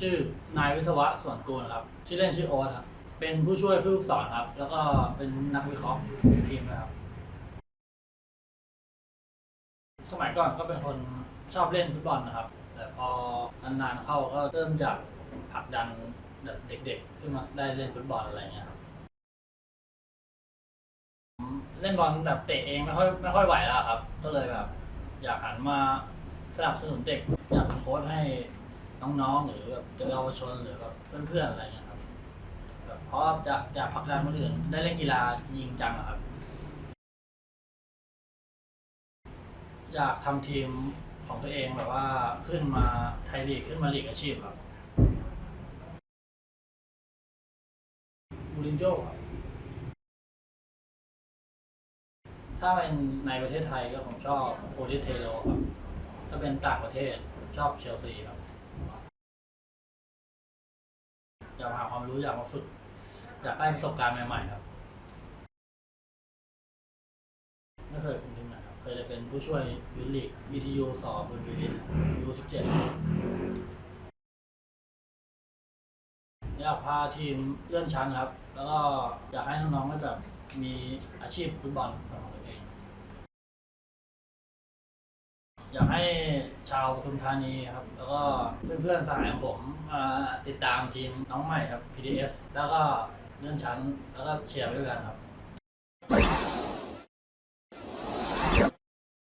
ชื่อนายวิศวะส่วนกูลครับ ชื่อเล่นชื่อโอ๊ตครับ เป็นผู้ช่วยผู้ฝึกสอนครับ แล้วก็เป็นนักวิเคราะห์ทีมนะครับ สมัยก่อนก็เป็นคนชอบเล่นฟุตบอลนะครับ แต่พอนานๆเข้าก็เริ่มจากผลักดันแบบเด็กๆขึ้นมาได้เล่นฟุตบอลอะไรเงี้ยครับเล่นบอลแบบเตะเองไม่ค่อยไม่ค่อยไหวแล้วครับ ก็เลยแบบ อยากหันมาสนับสนุนเด็กอยากเป็นโค้ชให้ น้องๆ หรือแบบเยาวชนหรือแบบเพื่อนๆอะไรเงี้ยครับแบบเพราะจะอยากผลักดันคนอื่นได้เล่นกีฬาจริงจังอะครับ อยากทำทีมของตัวเองแบบว่าขึ้นมาไทยลีกขึ้นมาลีกอาชีพครับมูรินโญ่ครับถ้าเป็นในประเทศไทยก็ผมชอบโอดิเทโลครับ ถ้าเป็นต่างประเทศผมชอบเชลซีครับ อยากหาความรู้อยากมาฝึก อยากได้ประสบการณ์ใหม่ๆครับ ไม่เคยคุมทีมไหนครับ เคยได้เป็นผู้ช่วยวิลลีก BTU สอบบุญวิลิต U17 อยากพาทีมเลื่อนชั้นครับ แล้วก็อยากให้น้องๆได้แบบมีอาชีพฟุตบอลของตัวเอง อยากให้ชาวปทุมธานีครับ แล้วก็เพื่อนๆสหายของผมมาติดตามทีมน้องใหม่ครับ PDS แล้วก็เลื่อนชั้นแล้วก็เชียร์ด้วยกันครับ